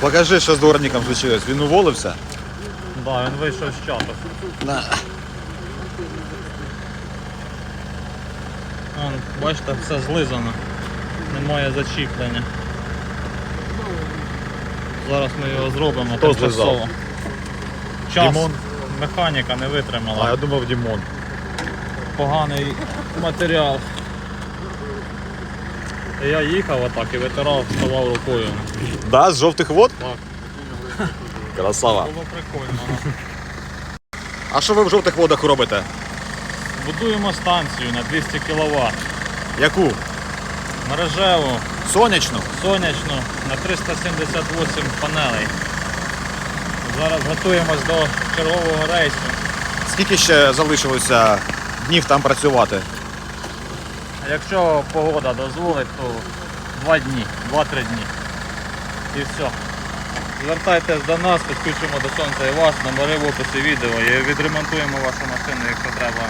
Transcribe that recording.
Покажи, що з дворником случилось. Він уволився. Да, він вийшов з чату. На. Вон, бачите, все злизано. Немає зачіплення. Зараз ми його зробимо Хто злизав? Час Дімон? механіка не витримала. А я думав Дімон. Поганий матеріал. Я їхав отак і витирав, ставав рукою. Да, з жовтих вод? Так. Красава. Було прикольно. А що ви в жовтих водах робите? Будуємо станцію на 200 кВт. Яку? Мережеву, Сонячну? сонячну на 378 панелей. Зараз готуємось до чергового рейсу. Скільки ще залишилося днів там працювати? Якщо погода дозволить, то 2 дні, 2-3 дні. І все. Звертайтесь до нас, підключимо до сонця і вас, номери в описі відео і відремонтуємо вашу машину, якщо треба